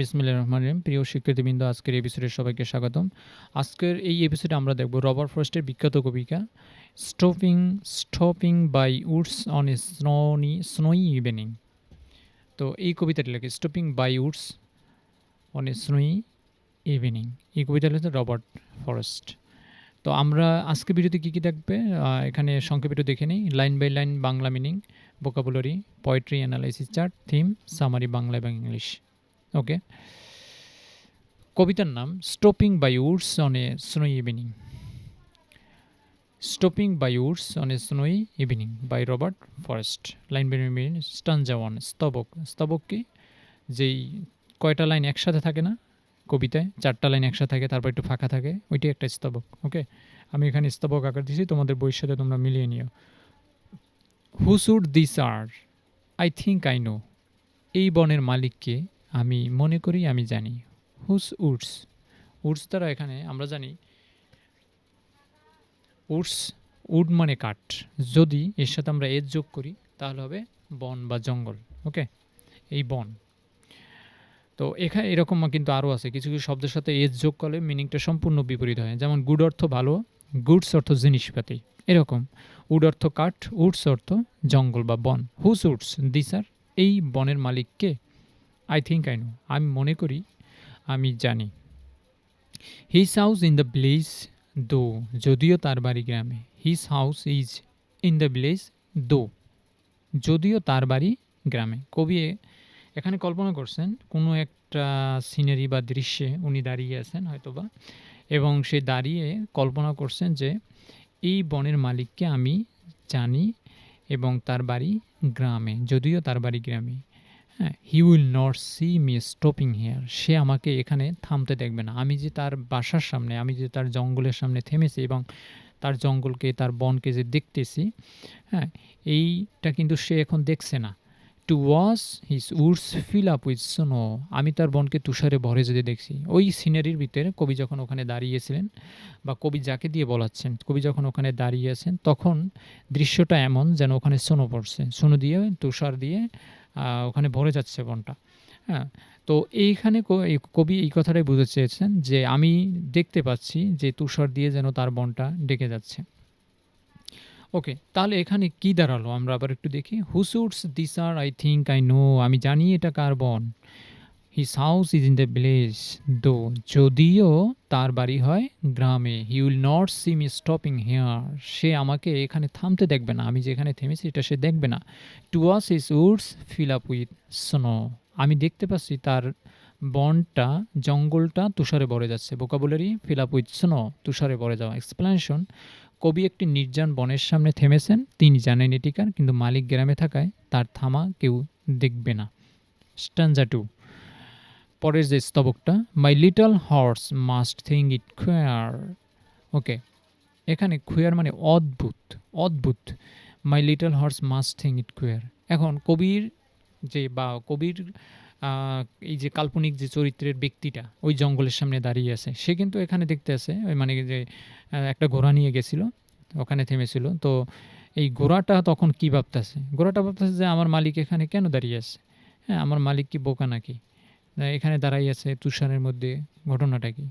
বিসমিল্লাহির রহমানির রহিম। প্রিয় শিক্ষার্থীবৃন্দ আজকের এপিসোডে সবাইকে স্বাগতম। আজকের এই এপিসোডে আমরা দেখব রবার ফ্রস্টের বিখ্যাত কবিকা stopping stopping by woods on a snowy snowy evening. তো এই কবিতাটি লেখে stopping by woods on a snowy evening. এই কবিতাটা লিখেছে রবার্ট ফরেস্ট। তো আমরা আজকে ভিডিওতে কী, কী দেখবে এখানে সংক্ষেপে দেখে নিই line by line Bangla meaning, vocabulary, poetry analysis chart, theme, summary Bangla এবং ইংলিশ। ওকে। কবিতার নাম stopping by woods on a snowy evening. Stopping by woods on a snowy evening by Robert Frost. Line by line stanza one, স্তবক। স্তবক কি? যেই কয়টা line একসাথে থাকে না কবিতায়? চারটা লাইন একসাথে থাকে, তারপর একটু ফাঁকা থাকে, ওইটাই একটা স্তবক। ওকে? আমি এখানে স্তবক আকার দিছি, তোমাদের সাথে তোমরা মিলিয়ে নিও। Whose should this are? I think I know. এই বনের মালিক কে? আমি মনে করি আমি জানি। হুস উডস? উডস দ্বারা এখানে আমরা জানি উডস উড মানে কাঠ। যদি এর সাথে আমরা এজ যোগ করি তাহলে হবে বন বা জঙ্গল। ওকে? এই বন। তো এখানে এরকম কিন্তু আরও আছে। কিছু, কিছু শব্দের সাথে এজ যোগ করলে মিনিংটা সম্পূর্ণ বিপরীত হয়। যেমন গুড অর্থ ভালো, গুডস অর্থ জিনিসপাতি। এরকম উড অর্থ কাঠ, উডস অর্থ জঙ্গল বা বন। হুস উডস? This are? এই বনের মালিক কে? I think I know. আমি মনে করি, আমি জানি। His house in the village though যদিও তার বাড়ি গ্রামে। His house is in the village though যদিও তার বাড়ি গ্রামে। কবি এখানে কল্পনা করছেন, কোনো একটা সিনারি বা দৃশ্যে উনি দাঁড়িয়ে আছেন হয়তোবা, এবং সে দাঁড়িয়ে কল্পনা করছেন যে, এই বনের মালিককে আমি জানি এবং তার বাড়ি গ্রামে, যদিও তার বাড়ি গ্রামে হ্যাঁ he will not see me stopping here সে আমাকে এখানে থামতে দেখবে না। আমি যে তার বাসার সামনে, আমি যে তার জঙ্গলের সামনে থেমেছি এবং তার জঙ্গলকে, তার বনকে যে দেখতেছি হ্যাঁ এইটা কিন্তু সে এখন দেখছে না। To watch his woods fill up with snow আমি তার বনকে তুষারে ভরে যেতে দেখছি। ওই সিনারির ভিতরে কবি যখন ওখানে দাঁড়িয়েছিলেন বা কবি যাকে দিয়ে বলাচ্ছেন, কবি যখন ওখানে দাঁড়িয়ে আছেন, তখন দৃশ্যটা এমন যেন ওখানে সোনো পড়ছে। সোনো দিয়ে, তুষার দিয়ে ওখানে ভরে যাচ্ছে বনটা। হ্যাঁ তো এইখানে কবি এই কথাটাই বুঝতে চেয়েছেন যে আমি দেখতে পাচ্ছি যে তুষার দিয়ে যেন তার বনটা ডেকে যাচ্ছে। ওকে, তাহলে এখানে কি দাঁড়াল? আমরা আবার একটু দেখি। Whose woods this are I think I know আমি জানি এটা কার বন। His house is in the village though যদিও তার বাড়ি হয় গ্রামে he will not see me stopping here সে আমাকে এখানে থামতে দেখবে না, আমি যেখানে থেমেছি এটা সে দেখবে না। To watch his woods fill up with snow আমি দেখতে পাচ্ছি তার বনটা, জঙ্গলটা তুষারে ভরে যাচ্ছে। Vocabulary fill up with snow তুষারে ভরে যাওয়া। এক্সপ্লেনেশন কবি একটি নির্জন বনের সামনে থেমেছেন, তিনি জানেন এটিকার কিন্তু মালিক গ্রামে থাকায় তার থামা কেউ দেখবে না। স্টানজা টু পরের যে স্তবকটা my little horse must think it queer okay এখানে খুয়ার মানে অদ্ভুত অদ্ভুত। My little horse must think it queer এখন কবির যে বা কবির এই যে কাল্পনিক যে চরিত্রের ব্যক্তিটা ওই জঙ্গলের সামনে দাঁড়িয়ে আছে, সে কিন্তু এখানে দেখতে আছে, ওই মানে যে একটা ঘোড়া নিয়ে গেছিল, ওখানে থেমেছিল। তো এই ঘোড়াটা তখন কি ভাবতেছে? ঘোড়াটা ভাবতেছে যে, আমার মালিক এখানে কেন দাঁড়িয়ে আছে? হ্যাঁ আমার মালিক কি বোকা নাকি? এখানে দাঁড়াই আছে তুষারের মধ্যে ঘটনাটা কি?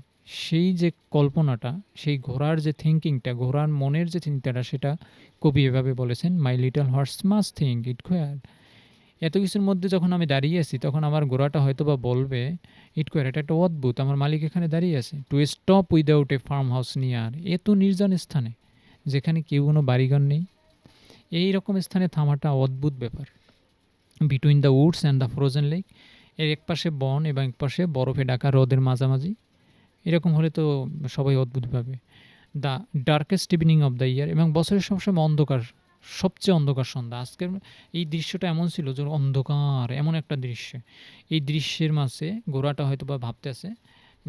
সেই যে কল্পনাটা, সেই ঘোড়ার যে থিঙ্কিংটা ঘোড়ার মনের যে চিন্তাটা, সেটা কবি এভাবে বলেছেন my little horse must think it queer এত কিছুর মধ্যে যখন আমি দাঁড়িয়ে আছি, তখন আমার ঘোড়াটা হয়তো বা বলবে ইট কোয়ার এটা একটা অদ্ভুত, আমার মালিক এখানে দাঁড়িয়ে আছে। To stop without a farmhouse near এত নির্জন স্থানে, যেখানে কেউ কোনো বাড়িঘর নেই। এই রকম স্থানে থামাটা অদ্ভুত ব্যাপার। Between the woods and the frozen lake এর এক পাশে বন এবং এক পাশে বরফে ডাকা হ্রদের মাঝামাঝি। এরকম হলে তো সবাই অদ্ভুত পাবে the darkest evening of the year এবং বছরের সবসময় অন্ধকার, সবচেয়ে অন্ধকার সন্ধ্যা। আজকের এই দৃশ্যটা এমন ছিল যে অন্ধকার, এমন একটা দৃশ্য। এই দৃশ্যের মাঝে ঘোড়াটা হয়তো বা ভাবতেছে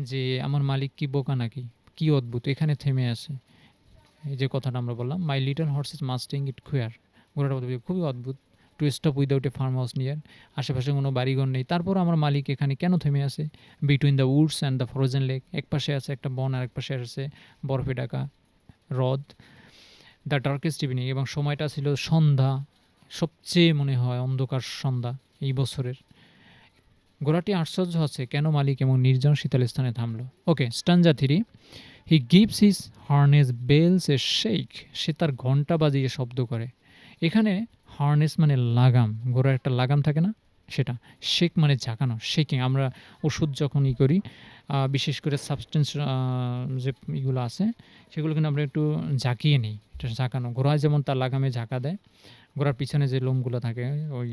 যে আমার মালিক কি বোকা নাকি? কি অদ্ভুত, এখানে থেমে আছে। এই যে কথাটা আমরা বললাম my little horse is must think it queer ঘোড়াটা খুবই অদ্ভুত। To stop without a farmhouse near আশেপাশে কোনো বাড়িঘর নেই। তারপর আমার মালিক এখানে কেন থেমে আছে? Between the woods and the frozen lake এক পাশে আছে একটা বন আর এক পাশে আছে বরফে ডাকা হ্রদ। দ্য ডার্কেস্ট ইভিনিং এবং সময়টা ছিল সন্ধ্যা, সবচেয়ে মনে হয় অন্ধকার সন্ধ্যা এই বছরের। ঘোড়াটি আশ্চর্য হচ্ছে কেন মালিক এবং নির্জন শীতল স্থানে থামলো। Okay stanza three he gives his harness bells a shake সে তার ঘণ্টা বাজিয়ে শব্দ করে। এখানে হার্নেস মানে লাগাম। ঘোড়ার একটা লাগাম থাকে না? সেটা। শেক মানে ঝাঁকানো। শেকিং আমরা ওষুধ যখন ই করি বিশেষ করে সাবস্টেন্স যে ইগুলো আছে, সেগুলো কিন্তু আমরা একটু ঝাঁকিয়ে নিই। ঝাঁকানো। ঘোড়ায় যেমন তার লাগামে ঝাঁকা দেয় ঘোড়ার পিছনে যে লোমগুলো থাকে, ওই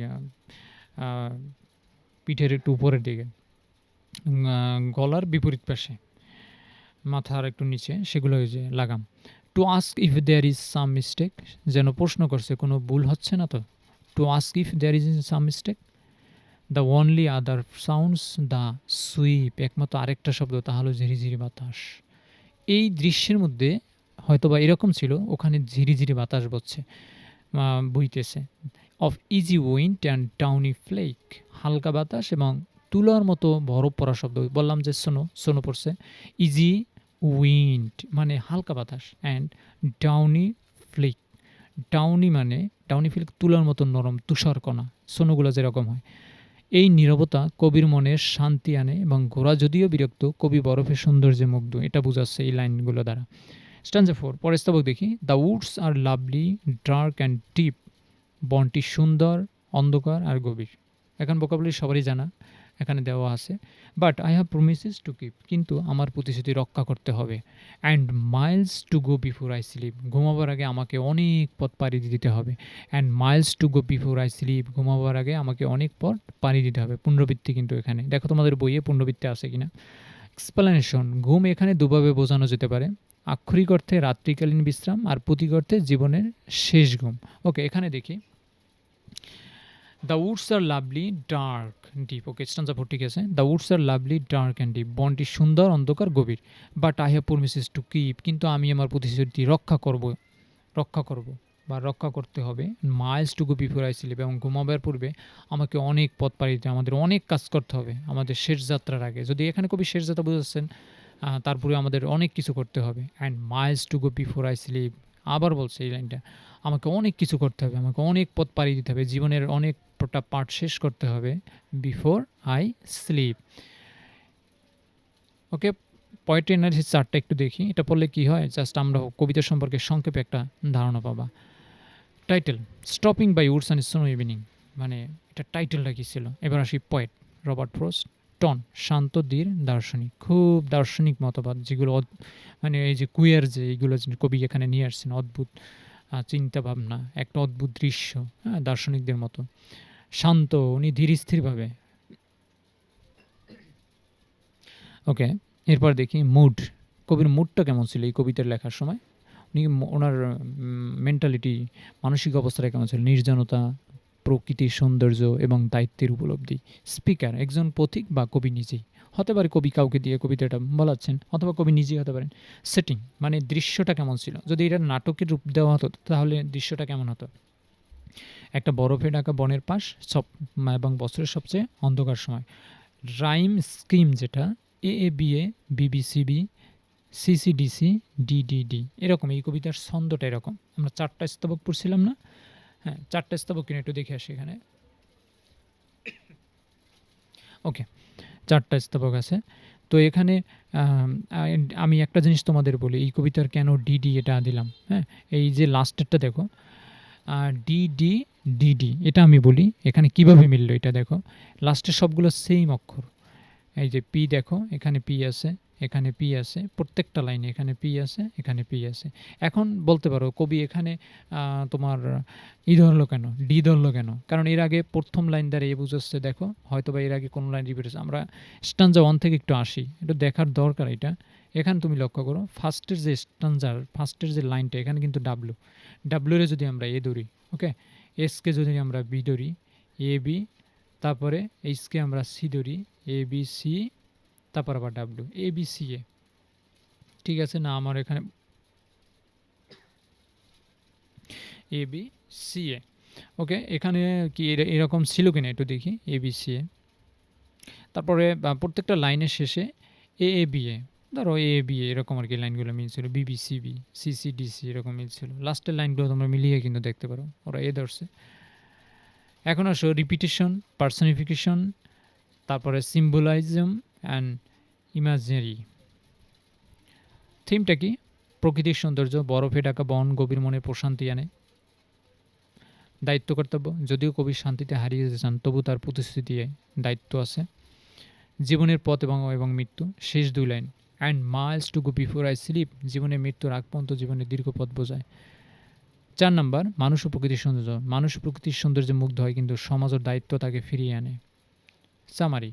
পিঠের একটু উপরের দিকে গলার বিপরীত পাশে, মাথার একটু নিচে, সেগুলো ওই যে লাগাম। To ask if there is some mistake যেন প্রশ্ন করছে, কোনো ভুল হচ্ছে না তো? To ask if there is some mistake the only other sounds the sweep একমাত্র আরেকটা শব্দ, তা হলো ঝিরিঝিরি বাতাস। এই দৃশ্যের মধ্যে হয়তো বা এরকম ছিল, ওখানে ঝিরিঝিরি বাতাস বচ্ছে বইতেছে। Of easy wind and downy flake হালকা বাতাস এবং তুলার মতো বরফ পড়া শব্দ, বললাম যে সোনো সোনো পড়ছে। ইজি উইন্ড মানে হালকা বাতাস অ্যান্ড ডাউনি ফ্লেক ডাউনি মানে ডাউনি ফ্লেক তুলার মতো নরম তুষারকণা সোনোগুলো যেরকম হয়। এই নীরবতা কবির মনে শান্তি আনে এবং ঘোড়া যদিও বিরক্ত, কবি বরফের সৌন্দর্যে মুগ্ধ, এটা বোঝাচ্ছে এই লাইনগুলো দ্বারা। স্ট্যান্ডে ফোর পরের স্তবক দেখি। The woods are lovely dark and deep বনটি সুন্দর, অন্ধকার আর গভীর। এখন বোকাবলি সবারই জানা। এখানে দেওয়া আছে। But I have promises to keep কিন্তু আমার প্রতিশ্রুতি রক্ষা করতে হবে। And miles to go before I sleep ঘুমাবার আগে আমাকে অনেক পথ পাড়ি দিতে হবে। And miles to go before I sleep ঘুমাবার আগে আমাকে অনেক পথ পাড়ি দিতে হবে। পুনরাবৃত্তি কিন্তু এখানে। দেখো তোমাদের বইয়ে পুনরাবৃত্তি আছে কিনা। এক্সপ্লেনেশন ঘুম এখানে দুভাবে বোঝানো যেতে পারে। আক্ষরিক অর্থে রাত্রিকালীন বিশ্রাম আর প্রতীক অর্থে জীবনের শেষ ঘুম। ওকে এখানে দেখি। The woods are lovely dark deep okay stanza four ঠিক আছে the woods are lovely dark and deep বনটি সুন্দর, অন্ধকার, গভীর। But I have promises to keep কিন্তু আমি আমার প্রতিশ্রুতি রক্ষা করব রক্ষা করব বা রক্ষা করতে হবে। Miles to go before I sleep এবং ঘুমাবার পূর্বে আমাকে অনেক পথ পাড়ি দিতে আমাদের অনেক কাজ করতে হবে। আমাদের শেষ যাত্রার আগে। যদি এখানে কবি শেষ যাত্রা বুঝাচ্ছেন তারপরে আমাদের অনেক কিছু করতে হবে। And miles to go before I sleep আবার বলছে এই লাইনটা, আমাকে অনেক কিছু করতে হবে, আমাকে অনেক পথ পাড়ি দিতে হবে, জীবনের অনেকটা পার্ট শেষ করতে হবে before I sleep okay point energy চারটা একটু দেখি, এটা পড়লে কি হয়? জাস্ট আমরা কবিতা সম্পর্কে সংক্ষেপে একটা ধারণা পাবা। Title stopping by woods and snow evening মানে এটা টাইটেলটা কী ছিল? এবার আসি পয়েট রবার্ট ফ্রোস্ট টন শান্ত, ধীর, দার্শনিক। খুব দার্শনিক মতবাদ যেগুলো মানে এই যে কুয়ার যে এইগুলো কবি এখানে নিয়ে আসছেন, অদ্ভুত চিন্তা ভাবনা একটা অদ্ভুত দৃশ্য হ্যাঁ দার্শনিকদের মতো। শান্ত, উনি ধীর, স্থিরভাবে। ওকে, এরপর দেখি মুড। কবির মুডটা কেমন ছিল এই কবিতার লেখার সময়? উনি ওনার মেন্টালিটি মানসিক অবস্থাটা কেমন ছিল? নির্জনতা প্রকৃতির সৌন্দর্য এবং দায়িত্বের উপলব্ধি। স্পিকার একজন পথিক বা কবি নিজেই। হতে পারে কবি কাউকে দিয়ে কবিতাটা বলাচ্ছেন অথবা কবি নিজেই হতে পারেন। সেটিং মানে দৃশ্যটা কেমন ছিল? যদি এটা নাটকের রূপ দেওয়া হতো, তাহলে দৃশ্যটা কেমন হতো? একটা বরফে ঢাকা বনের পাশ, সব এবং বছরের সবচেয়ে অন্ধকার সময়। রাইম স্কিম যেটা এ এ বি এ বিবিসিবি সিসিডিসি ডিডিডি এরকম, এই কবিতার ছন্দটা এরকম। আমরা চারটা স্তবক পড়ছিলাম না? হ্যাঁ চারটা স্তবক কিনে একটু দেখে আসি এখানে। ওকে চারটা স্তবক আছে। তো এখানে, আমি একটা জিনিস তোমাদের বলি, এই কবিতার কেন ডিডি এটা দিলাম হ্যাঁ? এই যে লাস্টেরটা দেখো ডিডি ডিডি এটা আমি বলি, এখানে কীভাবে মিললো এটা দেখো। লাস্টের সবগুলো সেম অক্ষর। এই যে পি দেখো, এখানে পি আছে। এখানে পি আছে, প্রত্যেকটা লাইনে এখানে পি আছে, এখানে পি আছে। এখন বলতে পারো, কবি এখানে তোমার ই ধরলো কেন? ডি ধরলো কেন? কারণ এর আগে প্রথম লাইন দ্বারা এ বুঝাচ্ছে, দেখো হয়তো বা এর আগে কোনো লাইন রিপিট হচ্ছে আমরা স্টানজা ওয়ান থেকে একটু আসি একটু দেখার দরকার এটা। এখানে তুমি লক্ষ্য করো ফার্স্টের যে স্টানজার ফার্স্টের যে লাইনটা, এখানে কিন্তু ডাব্লু ডাব্লুরে যদি আমরা এ ধরি ওকে এসকে যদি আমরা বি ধরি এ বি তারপরে এইচকে আমরা সি ধরি এ বি সি তারপর আবার W A B C A ঠিক আছে, না, আমার এখানে এ বি সি এ ওকে এখানে কি এরকম ছিল কিনা একটু দেখি এ বি সি এ তারপরে প্রত্যেকটা লাইনের শেষে এ এ বি এ ধরো এ বি এ এরকম আর কি লাইনগুলো মিলছিল বিবি সিবি ডিসি এরকম মিলছিল। লাস্টের লাইনগুলো তোমরা মিলিয়ে কিন্তু দেখতে পারো, ওরা এ ধরছে। এখন আসো রিপিটেশন পার্সনিফিকেশন তারপরে সিম্বলাইজম অ্যান্ড ইমাজিনারি থিমটা কি? প্রকৃতির সৌন্দর্য, বরফে ঢাকা বন, গভীর মনে প্রশান্তি আনে। দায়িত্ব কর্তব্য, যদিও কবি শান্তিতে হারিয়ে যেতে চান তবু তার প্রতিশ্রুতি দায়িত্ব আছে। জীবনের পথ এবং এবং মৃত্যু, শেষ দুই line. And miles to go before I sleep জীবনে মৃত্যুর আগ পর্যন্ত জীবনের দীর্ঘ পথ বোঝায়। চার নাম্বার, মানুষ ও প্রকৃতির সৌন্দর্য। মানুষ প্রকৃতির সৌন্দর্যে মুগ্ধ হয়, কিন্তু সমাজের দায়িত্ব তাকে ফিরিয়ে আনে। Summary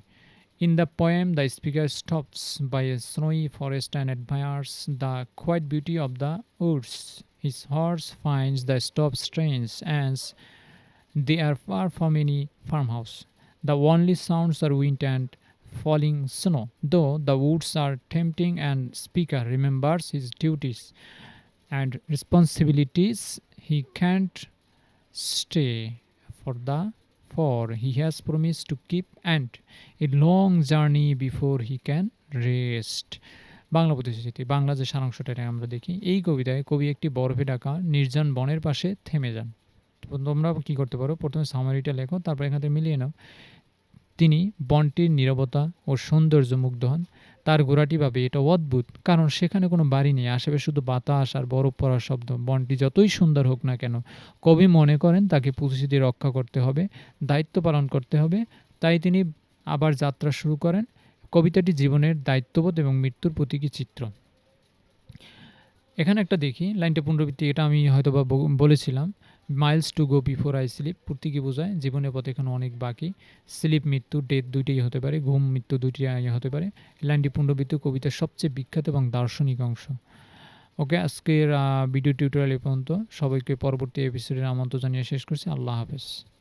In the poem, the speaker stops by a snowy forest and admires the quiet beauty of the woods. His horse finds the stop strange as they are far from any farmhouse. The only sounds are wind and falling snow. Though the woods are tempting and speaker remembers his duties and responsibilities, he can't stay for the for he has promised to keep and a long journey before he can rest. Bangla প্রতিশ্রুতি বাংলা যে সারাংশটা আমরা দেখি। এই কবিতায় কবি একটি বরফে ঢাকা নির্জন বনের পাশে থেমে যান। তোমরা কি করতে পারো? প্রথমে সামারিটা লেখো, তারপর এখান থেকে মিলিয়ে নাও। তিনি বনটির নীরবতা ও সৌন্দর্য মুগ্ধ হন। তার ঘোড়াটি ভাবে এটা অদ্ভুত। কারণ সেখানে কোনো বাড়ি নেই, আশেপাশে শুধু বাতাস আর বরফ পড়ার শব্দ। বনটি যতই সুন্দর হোক না কেন, কবি মনে করেন তাকে প্রতিশ্রুতি রক্ষা করতে হবে, দায়িত্ব পালন করতে হবে। তাই তিনি আবার যাত্রা শুরু করেন। কবিতাটি জীবনের দায়িত্ববোধ এবং মৃত্যুর প্রতীকী চিত্র। এখানে একটা দেখি, লাইনটা পুনরাবৃত্তি, এটা আমি হয়তো বা, বলেছিলাম। Miles to go before I sleep প্রতীকী বোঝায়, জীবনের পথে এখন অনেক বাকি। স্লিপ মৃত্যু ডেথ দুইটাই হতে পারে, ঘুম, মৃত্যু দুইটাই হতে পারে। লাইনটি পুনরাবৃত্তি কবিতার সবচেয়ে বিখ্যাত এবং দার্শনিক অংশ। ওকে, আজকের ভিডিও টিউটোরিয়াল এ পর্যন্ত সবাইকে পরবর্তী এপিসোডের আমন্ত্রণ জানিয়ে শেষ করছি। আল্লাহ হাফেজ।